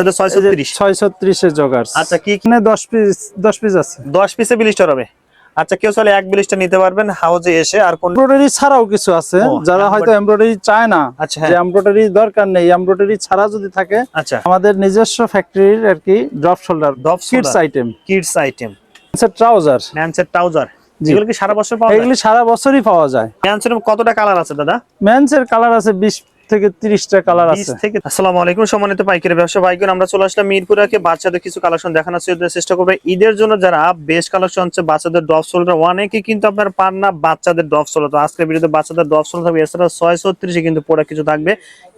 এটা 630 ছয়শো ত্রিশের জগার আচ্ছা কি এখানে দশ পিস দশ পিস আছে। 10 পিসে ব্লিস্টার হবে আচ্ছা কেউ চলে এক ব্লিস্টার নিতে পারবেন হাউজে এসে আর কোন এমব্রয়ডারি ছাড়াও কিছু আছে। যারা হয়তো এমব্রয়ডারি চায় না আচ্ছা হ্যাঁ। এমব্রয়ডারি দরকার নেই এমব্রয়ডারি ছাড়া যদি থাকে আচ্ছা। আমাদের নিজস্ব ফ্যাক্টরির আর কি drop shoulder Drop kids item kids item trouser ম্যানসের trouser. এগুলো কি সারা বছর পাওয়া যায়? এগুলি সারা বছরই পাওয়া যায়। ম্যানসের কতটা কালার আছে দাদা? মেন্স এর কালার আছে বিশ থেকে তিরিশটা কালার বিশ আছে। থেকে আসসালামু আলাইকুম সম্মানিত পাইকারি ব্যবসা ভাইগুন আমরা চলে আসলাম মিরপুরাকে। বাচ্চাদের কিছু কালেকশন দেখানোর চেষ্টা- করব। ঈদের জন্য যারা বেশ কালেকশন হচ্ছে বাচ্চাদের ড্রপ সোলটা অনেকে কিন্তু আপনার পান না বাচ্চাদের ড্রপ সোল তো আজকের ভিডিওতে বাচ্চাদের ড্রপ সোল থাকবে এছাড়া ছয় ছত্রিশে কিন্তু পরে কিছু থাকবে।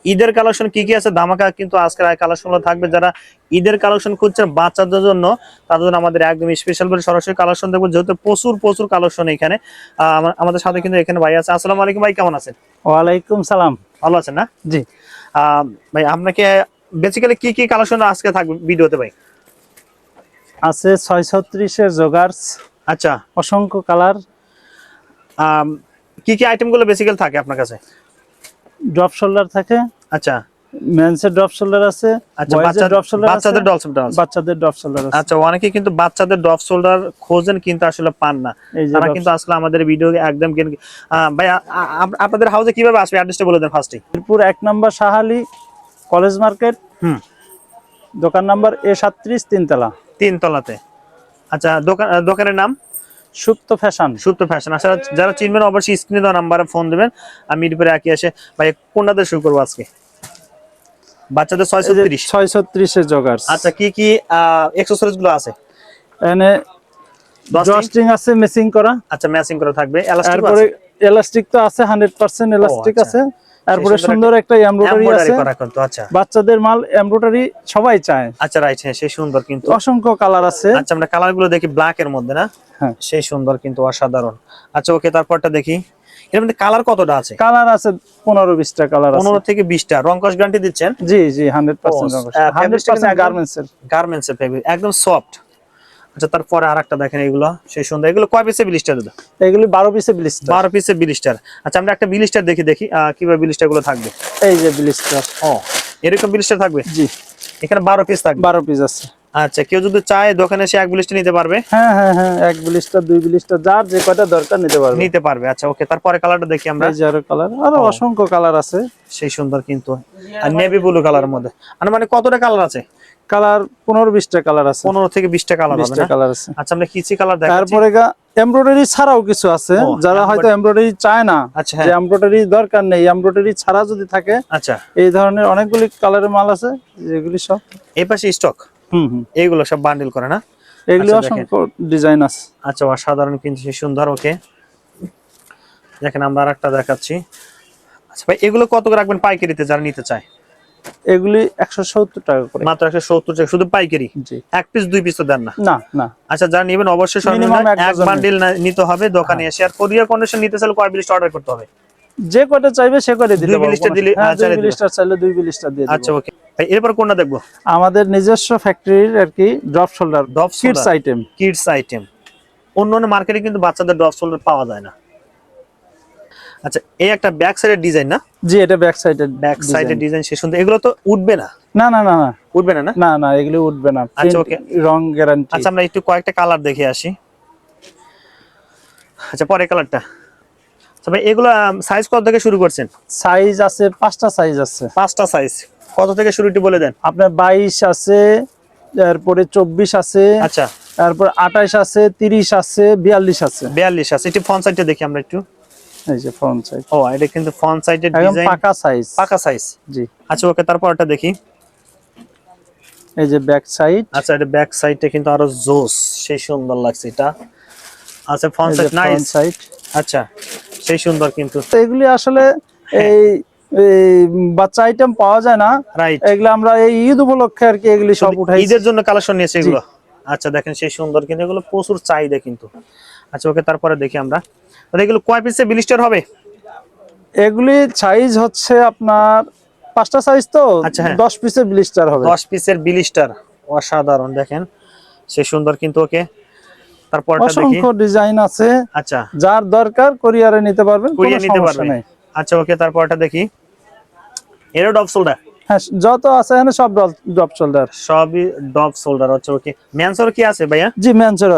ঈদের কালেকশন কি কি আছে? ধামাকা কিন্তু আজকের আয় কালেকশন থাকবে। যারা ঈদের কালেকশন খুঁজছেন বাচ্চাদের জন্য তাদের জন্য আমাদের একদম স্পেশাল করে সরাসরি কালেকশন দেখব। যেহেতু প্রচুর প্রচুর কালেকশন এখানে। আমাদের সাথে কিন্তু এখানে ভাই আছে। আসসালামু আলাইকুম ভাই কেমন আছেন? ওয়ালাইকুম সালাম। ভালো আছেন না? জি। ভাই আপনাকে বেসিক্যালি কি কি কালেকশন আজকে থাকবে ভিডিওতে ভাই? আছে ছয় ছত্রিশের জোগার্স আচ্ছা। অসংখ্য কালার। কি কি আইটেমগুলো বেসিক্যাল থাকে আপনার কাছে? ড্রপ শোল্ডার থাকে। আচ্ছা। মেন্সের ড্রপ শোল্ডার আছে আচ্ছা বয়েজের বাচ্চা- ড্রপ শোল্ডার আছে বাচ্চাদের ড্রপ শোল্ডার আছে। আচ্ছা অনেকে কিন্তু বাচ্চাদের ড্রপ শোল্ডার খোঁজেন কিন্তু আসলে পান না। তারা কিন্তু আসলে আমাদের ভিডিও একদম ভাই আপনাদের হাউসে কীভাবে আসবে? অ্যাড্রেসটা বলে দেন ফার্স্টে মিরপুর এক নম্বর সাহালি কলেজ মার্কেট হুম। দোকান নাম্বার এ সাতত্রিশ তিনতলা। তিন তলাতে আচ্ছা দোকান দোকানের নাম? সুপ্ত ফ্যাশন। সুপ্ত ফ্যাশন। আচ্ছা যারা চিনবেন অবশ্যই স্ক্রিনে দেওয়া নাম্বারে ফোন দেবেন। আমি মিরপুরে একই আসে ভাই কোনটাতে শুরু করব আজকে? বাচ্চাদের জগার্স। আচ্ছা কি কি এক্সেসরিজগুলো আছে? Dusting? ড্রস্টিং আছে মেসিং করা। আচ্ছা ম্যাচিং করা থাকবে। এলাস্টিক তারপরে এলাস্টিক তো আছে হান্ড্রেড পার্সেন্ট এলাস্টিক আচ্ছা। আছে। তারপরে সুন্দর একটা এমব্রয়ডারি আছে। আচ্ছা। বাচ্চাদের মাল এমব্রয়ডারি সবাই চায়। আচ্ছা রাইট হ্যাঁ সেই সুন্দর কিন্তু। অসংখ্য কালার আছে। আচ্ছা আমরা কালারগুলো দেখি ব্ল্যাক এর মধ্যে না? হ্যাঁ। সেই সুন্দর কিন্তু অসাধারণ। আচ্ছা ওকে তারপরটা দেখি। এর মধ্যে কালার কতটা আছে? কালার আছে পনেরো বিশটা কালার পনেরো থেকে বিশটা। রং গ্যারান্টি দিচ্ছেন? জি জি হান্ড্রেড পার্সেন্ট গার্মেন্টস এর। গার্মেন্টস এর ফেব্রিক একদম সফট আচ্ছা তারপরে আরেকটা দেখেন এগুলো সেই সুন্দর। এগুলো কয় পিসে বিলিস্টার দাদা? এগুলি বারো পিসে ব্লিস্টার বারো পিসে বিলিস্টার আচ্ছা আমরা একটা বিলিস্টার দেখি দেখি কীভাবে বিলিস্টারগুলো থাকবে। এই যে ব্লিস্টার ও এরকম বিলিস্টার থাকবে? জি। এখানে বারো পিস থাকবে। বারো পিস আছে। আচ্ছা কেউ যদি চায় দোকানে এসে এক বিলিস্টার নিতে পারবে? হ্যাঁ হ্যাঁ হ্যাঁ এক ব্লিস্টার দুই ব্লিস্টার যার যে কয়টা দরকার নিতে পারবে। নিতে পারবে আচ্ছা ওকে তারপরে কালারটা দেখি আমরা। এই যে আরও কালার আরও অসংখ্য কালার আছে। সেই সুন্দর কিন্তু আর নেভি ব্লু কালার মধ্যে। আর মানে কতটা কালার আছে? কালার পনেরো বিশটা কালার আছে। পনেরো থেকে বিশটা কালার হবে না? কালার আছে। আচ্ছা আমরা কিচি কালার দেখাচ্ছি? তারপরে এমব্রয়ডারি ছাড়াও কিছু আছে। যারা হয়তো এমব্রয়ডারি চায় না আচ্ছা যে এমব্রয়ডারি দরকার নেই এমব্রয়ডারি ছাড়া যদি থাকে আচ্ছা। এই ধরনের অনেকগুলি কালারের মাল আছে যেগুলি সব এই পাশে স্টক এইগুলো সব বান্ডিল করে না? এগুলি আচ্ছা, অসংখ্য ডিজাইন আছে। আচ্ছা অসাধারণ কিন্তু সুন্দর ওকে। দেখেন আমরা আরেকটা দেখাচ্ছি। আচ্ছা ভাই এগুলো কত করে রাখবেন পাইকারিতে যারা নিতে চায়? এগুলি একশো সত্তর টাকা করে। মাত্র একশো সত্তর টাকা শুধু পাইকারি? এক পিস দুই পিস তো দেন না? না না। আচ্ছা যারা নেবেন অবশ্যই এক বান্ডিল নিতে হবে দোকানে এসে। আর কোরিয়ার কন্ডিশন নিতে চাইলে কয় বিলিস্ট অর্ডার করতে হবে? যে কয়টা চাইবে সে কয়টা দিতে পারব হ্যাঁ, আচ্ছা, দুই। বিলিস্টার চাইলে দুই বিলিস্টার দিয়ে আচ্ছা ওকে। এরপর কোনটা দেখব? আমাদের নিজস্ব ফ্যাক্টরির আর কি drop shoulder Drop kids item kids item অন্য অন্য মার্কেটে কিন্তু বাচ্চাদের ড্রপ শোল্ডার পাওয়া যায় না। আচ্ছা এই একটা ব্যাক সাইডের ডিজাইন না? জি এটা ব্যাক সাইডের ব্যাক সাইডের ডিজাইন সে সুন্দর এগুলো তো উঠবে না? না না না না। উঠবে না না? না না এগুলি উঠবে না। আচ্ছা, okay. রং গ্যারান্টি আচ্ছা আমরা একটু কয়েকটা কালার দেখে আসি। আচ্ছা পরে কালারটা আচ্ছা এগুলো সাইজ কত থেকে শুরু করছেন? সাইজ আছে পাঁচটা সাইজ আছে। পাঁচটা সাইজ কত থেকে শুরু একটু বলে দেন। আপনার বাইশ আছে তারপরে চব্বিশ আছে আচ্ছা। তারপর আঠাইশ আছে তিরিশ আছে বিয়াল্লিশ আছে। বিয়াল্লিশ আছে। একটু ফ্রন্ট সাইডটা দেখি আমরা একটু। এই যে ফ্রন্ট সাইজ ও এটা কিন্তু ফ্রন্ট সাইডের ডিজাইন পাকা সাইজ পাকা সাইজ জি। আচ্ছা ওকে তারপরটা দেখি। এই যে ব্যাক সাইড আচ্ছা এটা ব্যাক সাইডটা কিন্তু আরও জোস। সেই সুন্দর লাগছে এটা। আচ্ছা ফ্রন্ট সাইড নাইস সাইড আচ্ছা। সেই সুন্দর কিন্তু। এগুলি আসলে। এই বাচ্চা আইটেম পাওয়া যায় না। রাইট এগুলো আমরা এই ঈদ উপলক্ষে আর কি এগুলি সব উঠাই ঈদের জন্য কালেকশন নিয়েছে এগুলো? আচ্ছা দেখেন সেই সুন্দর কিন্তু এগুলো প্রচুর চাহিদা কিন্তু। আচ্ছা ওকে তারপরে দেখি আমরা। এগুলো কয় পিসে বিলিস্টার হবে? এগুলি সাইজ হচ্ছে আপনার পাঁচটা সাইজ তো আচ্ছা, হ্যাঁ। দশ পিসের বিলিস্টার হবে। দশ পিসের বিলিস্টার অসাধারণ দেখেন। সেই সুন্দর কিন্তু ওকে। তারপরটা দেখি। অসংখ্য ডিজাইন আছে। আচ্ছা। যার দরকার কোরিয়ারে নিতে পারবেন কুড়িয়ে নিতে সমস্যা পারবে আচ্ছা ওকে তারপরটা দেখি। এরও ডব সোল্ডার হ্যাঁ যত আছে এখানে সব ড্রপ শোল্ডার সবই ডব শোল্ডার হচ্ছে ওকে। ম্যানসোর কি আছে ভাইয়া? জি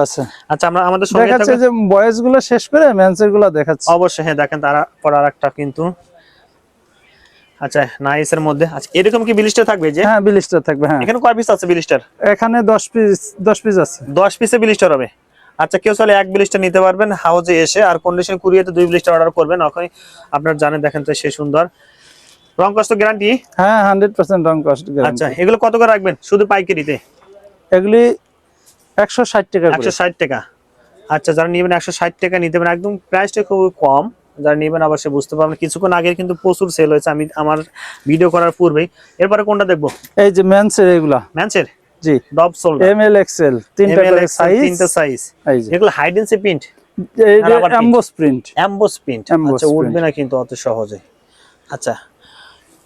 আছে। আচ্ছা আমরা আমাদের সঙ্গে দেখাচ্ছে যে বয়েজগুলো শেষ করে ম্যানচেরগুলো দেখাচ্ছে। অবশ্যই হ্যাঁ দেখেন তারা পর আর একটা কিন্তু। আচ্ছা নাইসের মধ্যে। আচ্ছা এরকম কি বিলিস্টার থাকবে যে? হ্যাঁ বিলিস্টার থাকবে হ্যাঁ। এখানে কয় পিস আছে বিলিস্টার? এখানে দশ পিস দশ পিস আছে। দশ পিসে বিলিস্টার হবে। আচ্ছা কেউ চলে এক বিলিস্টার নিতে পারবেন হাউজে এসে আর কন্ডিশন কুরিয়াতে দুই বিলিস্টার অর্ডার করবেন ওখানে আপনার জানেন দেখেন তো সে সুন্দর। রং কষ্ট গ্যারান্টি হ্যাঁ হান্ড্রেড পার্সেন্ট রং কস্ট আচ্ছা এগুলো কত করে রাখবেন? শুধু পাইকারিতে? এগুলি একশো ষাট টাকা করে। একশো ষাট টাকা। আচ্ছা যারা নেবেন একশো ষাট টাকা নিতে পারেন। একদম প্রাইসটা খুব কম। যারা নেবেন অবশ্যই বুঝতে পারবেন কিছুক্ষণ আগে কিন্তু প্রচুর সেল হয়েছে। আমি আমার ভিডিও করার পূর্বেই। এরপরে কোনটা দেখব? এই যে ম্যানসের এগুলা। ম্যানসের জি। Drop shoulder M L XL তিনটা করে সাইজ তিনটা সাইজ এগুলো হাইড এন্ড প্রিন্ট কি? প্রিন্ট অ্যাম্বোস প্রিন্ট আচ্ছা উঠবে না কিন্তু অত সহজে। আচ্ছা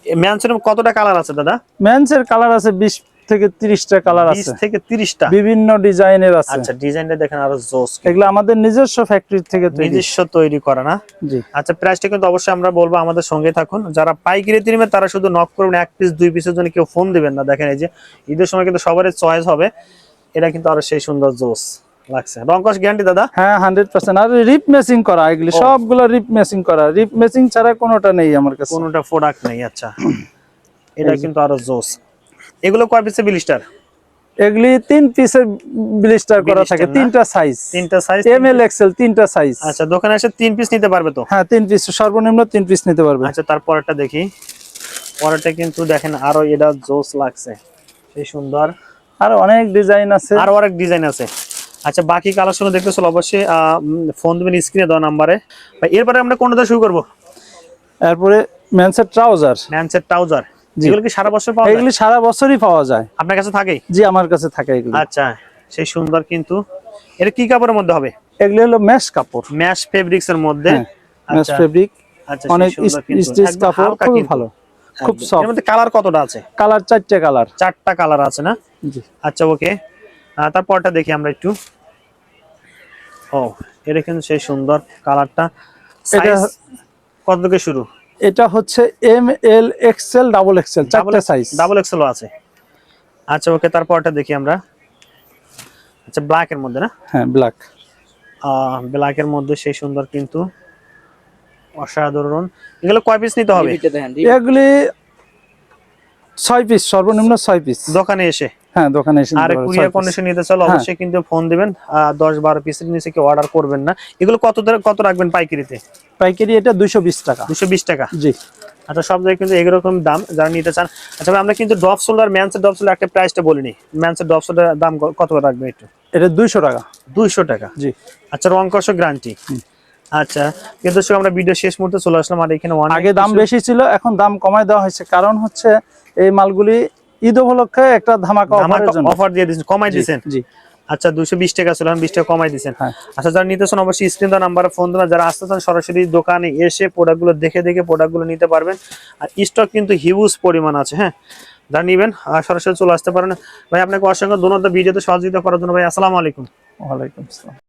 মেনসের কতটা কালার আছে দাদা? ম্যানসের কালার আছে বিশ থেকে তিরিশটা কালার বিশ আছে। থেকে তিরিশটা। বিভিন্ন ডিজাইনের আছে। আচ্ছা ডিজাইনটা দেখেন আরও জোস এগুলো আমাদের নিজস্ব ফ্যাক্টরি থেকে তৈরি। নিজস্ব তৈরি করা না? জি। আচ্ছা প্রাইসটা কিন্তু অবশ্যই আমরা বলব আমাদের সঙ্গে থাকুন। যারা পাইকারি নেবেন তারা শুধু নক করবেন এক পিস দুই পিসের জন্য কেউ ফোন দিবেন না। দেখেন এই যে ঈদের সময় কিন্তু সবারই চয়েস হবে। এটা কিন্তু আরও সেই সুন্দর জোস লাগছে। গ্যারান্টি দাদা? হ্যাঁ হান্ড্রেড পার্সেন্ট আর রিপ মেসিং করা এগুলি সবগুলো রিপ মেসিং করা। রিপ মেসিং ছাড়া কোনোটা নেই আমার কাছে। কোনোটা প্রোডাক্ট নেই আচ্ছা। এটা কিন্তু আরও জোস। এগুলো কয় পিসে বিলিস্টার এগুলি তিন পিসের ব্লিস্টার করা থাকে তিনটা সাইজ তিনটা সাইজ এম এল এক্সেল তিনটা সাইজ আচ্ছা দোকানে এসে তিন পিস নিতে পারবে তো? হ্যাঁ তিন পিস সর্বনিম্ন তিন পিস নিতে পারবে। আচ্ছা তারপরটা দেখি। পরেরটা কিন্তু দেখেন আরও এটা জোস লাগছে। সেই সুন্দর। আর অনেক ডিজাইন আছে। আরও অনেক ডিজাইন আছে। আচ্ছা বাকি কালার কালেকশন দেখতে চলো অবশ্যই ফোন দেবেন স্ক্রিনে দেওয়া নাম্বারে এরপরে আমরা কোনটা শুরু করব? তারপরে ম্যানসের ট্রাউজার ম্যানসেট ট্রাউজার জি। কি সারা বছর পাওয়া যায়? এগুলি সারা বছরই পাওয়া যায়। আপনার কাছে থাকে? জি আমার কাছে থাকে এগুলি। আচ্ছা সেই সুন্দর কিন্তু। এটা কি কাপড়ের মধ্যে হবে? এগুলি হলো ম্যাশ কাপড়। ম্যাশ ফেব্রিক্স এর মধ্যে। হ্যাঁ, ম্যাশ আচ্ছা। ফেব্রিক আচ্ছা অনেক স্টিচ কাপড় কিন্তু। ভালো খুব সফট এর মধ্যে কালার কতটা আছে? কালার চারটে কালার চারটা কালার আছে না? জি। আচ্ছা ওকে তারপরটা দেখি আমরা একটু। ও এটা কিন্তু সেই সুন্দর কালারটা এটা- কত থেকে শুরু? এটা হচ্ছে M L XL double XL double size double এক্সেলও আছে। আচ্ছা ওকে তারপরটা দেখি আমরা। আচ্ছা ব্ল্যাক এর মধ্যে না? হ্যাঁ ব্ল্যাক ব্ল্যাক এর মধ্যে সেই সুন্দর কিন্তু অসাধারণ। এগুলো কয় পিস নিতে হবে? এগুলি ছয় পিস সর্বনিম্ন ছয় পিস দোকানে এসে? হ্যাঁ দোকানে এসে আর কুরিয়ার কন্ডিশন নিতে চাইলে হ্যাঁ। অবশ্যই কিন্তু ফোন দিবেন আহ, দশ বারো পিসের নিচে কেউ অর্ডার করবেন না। এগুলো কত কত রাখবেন পাইকারিতে? পাইকারি এটা দুইশো বিশ টাকা। দুশো বিশ টাকা? জি। আচ্ছা সব জায়গায় কিন্তু এরকম দাম যারা নিতে চান। আচ্ছা আমরা কিন্তু ড্রপ সোলার ম্যানসের ড্রপ সোলার একটা প্রাইসটা বলিনি ম্যানসের ড্রপ সোলার দাম ক- কত রাখবেন একটু? এটা দুইশো টাকা। দুইশো টাকা? জি। আচ্ছা রং কষ গ্যারান্টি আচ্ছা কিন্তু দর্শক, আমরা ভিডিও শেষ মুহূর্তে চলে আসলাম আর এখানে আগে দাম বেশি ছিল এখন দাম কমায় দেওয়া হয়েছে। কারণ হচ্ছে এই মালগুলি ঈদ উপলক্ষে একটা ধামাকা অফার দিয়ে দিচ্ছেন কমাই জি, দিচ্ছেন জি। আচ্ছা দুশো বিশ টাকা ছিল বিশ টাকা কমাই দিচ্ছেন হ্যাঁ। আচ্ছা যারা নিতে চান অবশ্যই স্ক্রিন দেওয়া নাম্বারে ফোন দেবেন যারা আসতে চান সরাসরি দোকানে এসে প্রোডাক্টগুলো দেখে দেখে প্রোডাক্টগুলো নিতে পারবেন। আর স্টক কিন্তু হিউজ পরিমাণ আছে হ্যাঁ? যারা নিবেন আর সরাসরি চলে আসতে পারেন। ভাই আপনাকে অসংখ্য ধন্যবাদ ভিডিওতে সহযোগিতা করার জন্য। ভাই আসসালামু আলাইকুম। ওয়ালাইকুম আসসালাম।